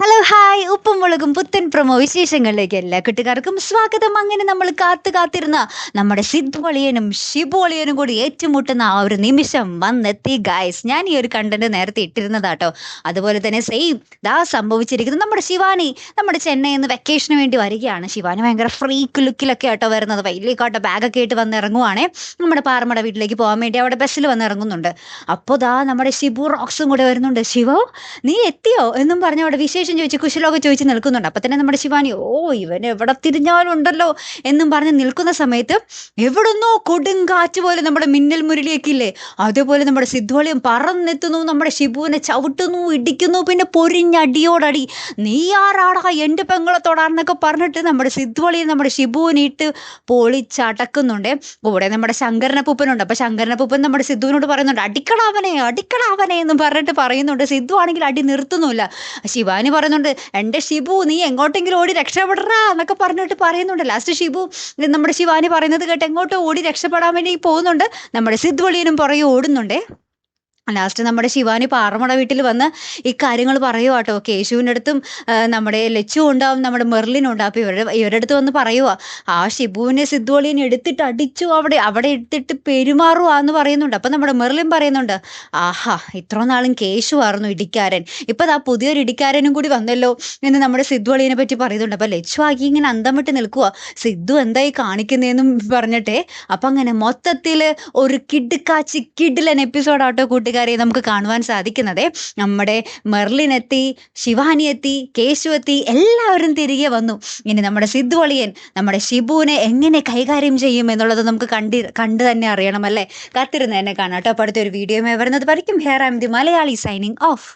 Hello hi ഉപ്പും മുളകും പുത്തൻ പ്രമോ വിശേഷങ്ങളിലേക്ക് എല്ലാ കൂട്ടുകാർക്കും സ്വാഗതം. അങ്ങനെ നമ്മൾ കാത്തു കാത്തിരുന്ന നമ്മുടെ സിദ്ധോളിയനും ഷിബോളിയനും കൂടി ഏറ്റുമുട്ടുന്ന ആ ഒരു നിമിഷം വന്നെത്തി ഗായ്സ് ഞാൻ ഈ ഒരു കണ്ടന്റ് നേരത്തെ ഇട്ടിരുന്നതാട്ടോ. അതുപോലെ തന്നെ സെയിം ദാ സംഭവിച്ചിരിക്കുന്നത് നമ്മുടെ ശിവാനി നമ്മുടെ ചെന്നൈ എന്ന് വെക്കേഷന് വേണ്ടി വരികയാണ്. ശിവാനി ഭയങ്കര ഫ്രീക്ക് ലുക്കിലൊക്കെ ആട്ടോ വരുന്നത്. വലിയ കാട്ട ബാഗൊക്കെ ആയിട്ട് വന്ന് ഇറങ്ങുവാണേ. നമ്മുടെ പാറമട വീട്ടിലേക്ക് പോകാൻ വേണ്ടി അവിടെ ബസ്സിൽ വന്ന് ഇറങ്ങുന്നുണ്ട്. അപ്പോൾ ദാ നമ്മുടെ ഷിബു റോക്സും കൂടെ വരുന്നുണ്ട്. ശിവോ നീ എത്തിയോ എന്നും പറഞ്ഞ അവിടെ വിശേഷം ചോദിച്ച് കുശലമൊക്കെ ചോദിച്ച് നിൽക്കുന്നുണ്ട്. അപ്പം തന്നെ നമ്മുടെ ശിവാനി ഓ ഇവൻ എവിടെ തിരിഞ്ഞാലും ഉണ്ടല്ലോ എന്നും പറഞ്ഞ് നിൽക്കുന്ന സമയത്ത് എവിടുന്നോ കൊടുങ്കാറ്റ് പോലെ നമ്മുടെ മിന്നൽ മുരളിയൊക്കെ ഇല്ലേ അതേപോലെ നമ്മുടെ സിദ്ധോളിയും പറന്നെത്തുന്നു നമ്മുടെ ശിബുവിനെ ചവിട്ടുന്നു ഇടിക്കുന്നു പിന്നെ പൊരിഞ്ഞടിയോടടി. നീ ആരാടാ? എന്റെ പെങ്ങളെ തൊടാന്നൊക്കെ പറഞ്ഞിട്ട് നമ്മുടെ സിദ്ധോളിയും നമ്മുടെ ഷിബുവിനെ ഇട്ട് പൊളിച്ചടക്കുന്നുണ്ട്. കൂടെ നമ്മുടെ ശങ്കരനപ്പൂപ്പനുണ്ട്. അപ്പം ശങ്കരനപ്പൂപ്പൻ നമ്മുടെ സിദ്ധുവിനോട് പറയുന്നുണ്ട് അടിക്കണാവനെ അടിക്കണാവനെ എന്ന് പറഞ്ഞിട്ട് പറയുന്നുണ്ട്. സിദ്ധു ആണെങ്കിൽ അടി നിർത്തുന്നില്ല ശിവാനി പറയുന്നുണ്ട് എന്റെ ഷിബു നീ എങ്ങോട്ടെങ്കിലും ഓടി രക്ഷപ്പെടറാ എന്നൊക്കെ പറഞ്ഞിട്ട് പറയുന്നുണ്ട്. ലാസ്റ്റ് ഷിബു നമ്മുടെ ശിവാനി പറയുന്നത് കേട്ട് എങ്ങോട്ടോ ഓടി രക്ഷപ്പെടാൻ വേണ്ടി പോകുന്നുണ്ട്. നമ്മുടെ സിദ്ധു വളിയനും പുറകെ ഓടുന്നുണ്ടേ. ലാസ്റ്റ് നമ്മുടെ ശിവാനി പാറമട വീട്ടിൽ വന്ന് ഈ കാര്യങ്ങൾ പറയുക കേട്ടോ. കേശുവിന്റെ അടുത്തും നമ്മുടെ ലച്ചു ഉണ്ടാവും നമ്മുടെ മെർലിൻ ഉണ്ടാവും അപ്പോൾ ഇവരുടെ ഇവരുടെ അടുത്ത് വന്ന് പറയുക ആ ഷിബുവിനെ സിദ്ധുവളിനെ എടുത്തിട്ട് അടിച്ചു അവിടെ അവിടെ എടുത്തിട്ട് പെരുമാറുക എന്ന് പറയുന്നുണ്ട്. അപ്പം നമ്മുടെ മെർലിൻ പറയുന്നുണ്ട് ആഹാ ഇത്ര നാളും കേശു ആയിരുന്നു ഇടിക്കാരൻ. ഇപ്പം ആ പുതിയൊരു ഇടിക്കാരനും കൂടി വന്നല്ലോ എന്ന് നമ്മുടെ സിദ്ധുവളിനെ പറ്റി പറയുന്നുണ്ട്. അപ്പം ലച്ചു ആക്കി ഇങ്ങനെ അന്തം വിട്ട് നിൽക്കുക സിദ്ധു എന്തായി കാണിക്കുന്നതെന്നും പറഞ്ഞിട്ടേ അപ്പം അങ്ങനെ മൊത്തത്തിൽ ഒരു കിടുക്കാച്ചി കിഡിലൻ എപ്പിസോഡാട്ടോ കൂട്ടുകാരെ നമുക്ക് കാണുവാൻ സാധിക്കുന്നത് നമ്മുടെ മെർലിൻ എത്തി ശിവാനി എത്തി കേശു എത്തി എല്ലാവരും തിരികെ വന്നു. ഇനി നമ്മുടെ സിദ്ധു അളിയൻ നമ്മുടെ ഷിബുവിനെ എങ്ങനെ കൈകാര്യം ചെയ്യും എന്നുള്ളത് നമുക്ക് കണ്ടി കണ്ടു തന്നെ അറിയണം അല്ലേ? കാത്തിരുന്ന് തന്നെ കാണാം കേട്ടോ. അടുത്തൊരു വീഡിയോ വരുന്നത് വരയ്ക്കും. Here am the Malayali signing off